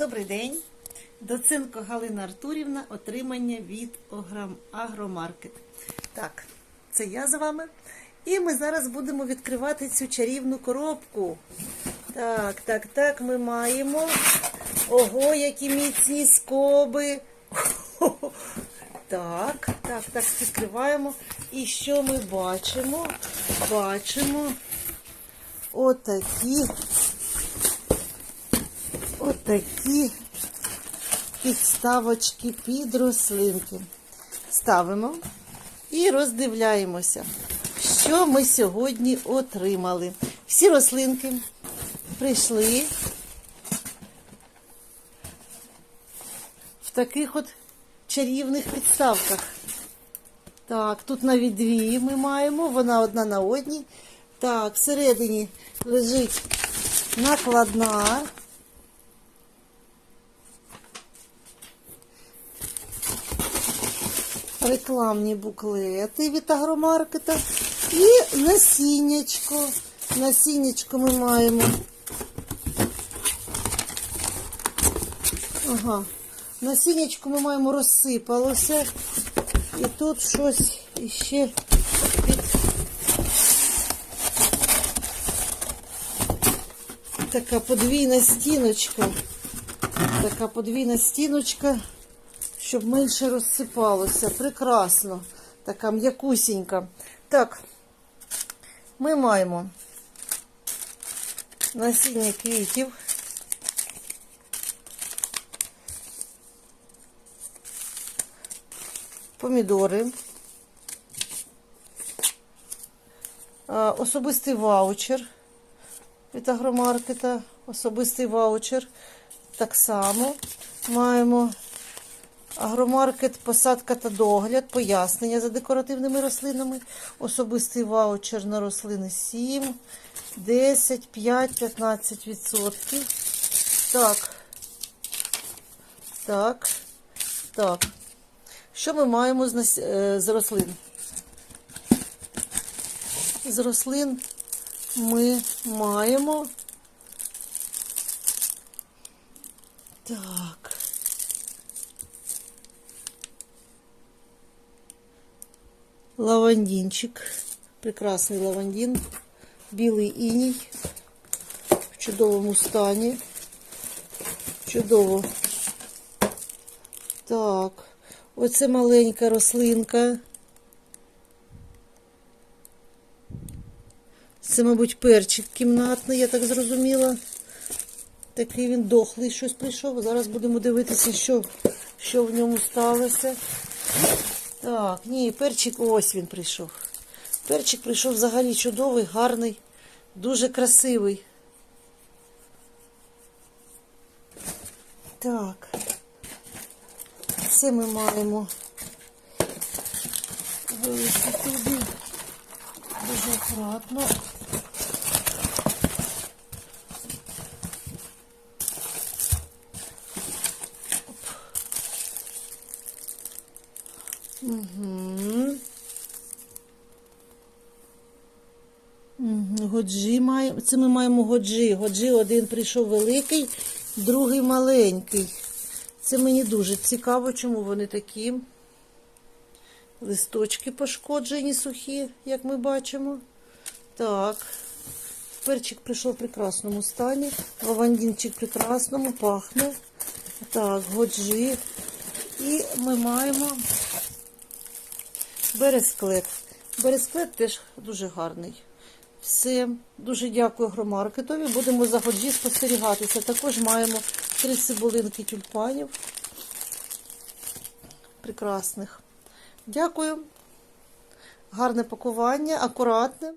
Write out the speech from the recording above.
Добрий день. Доценко Галина Артурівна. Отримання від Агромаркет. Так, це я з вами. І ми зараз будемо відкривати цю чарівну коробку. Так, так, так, ми маємо. Ого, які міцні скоби. Так, так, так, відкриваємо. І що ми бачимо? Бачимо отакі отакі підставочки під рослинки. Ставимо і роздивляємося, що ми сьогодні отримали. Всі рослинки прийшли в таких от чарівних підставках. Так, тут навіть дві ми маємо, вона одна на одній. Так, всередині лежить накладна. Рекламні буклети від агромаркета і насіннячко. Насіннячко ми маємо. Ага. Насіннячко ми маємо розсипалося. І тут щось іще під така подвійна стіночка. Така подвійна стіночка щоб менше розсипалося. Прекрасно. Така м'якусінька. Так, ми маємо насіння квітів. Помідори. Особистий ваучер від агромаркета. Особистий ваучер. Так само маємо Агромаркет, посадка та догляд, пояснення за декоративними рослинами, особистий ваучер на рослини 7, 10, 5, 15 відсотків. Так. Так. Так. Що ми маємо з, нас... е, з рослин? З рослин ми маємо. Так. Лавандинчик. Прекрасний лавандин. Білий іній. В чудовому стані. Чудово. Так. Оце маленька рослинка. Це, мабуть, перчик кімнатний, я так зрозуміла. Такий він дохлий, щось прийшов. Зараз будемо дивитися, що, що в ньому сталося. Так, ні, перчик, ось він прийшов. Перчик прийшов взагалі чудовий, гарний, дуже красивий. Так, це ми маємо вивести туди дуже акуратно. Угу. Годжі маємо. Це ми маємо годжі. Годжі один прийшов великий, другий маленький. Це мені дуже цікаво, чому вони такі. Листочки пошкоджені сухі, як ми бачимо. Так. Перчик прийшов в прекрасному стані. Лавандінчик прекрасному, пахне. Так, годжі. І ми маємо бересклет. Бересклет теж дуже гарний. Все, дуже дякую громаркетові. Будемо за годжі спостерігатися. Також маємо три цибулинки тюльпанів. Прекрасних. Дякую. Гарне пакування, акуратне.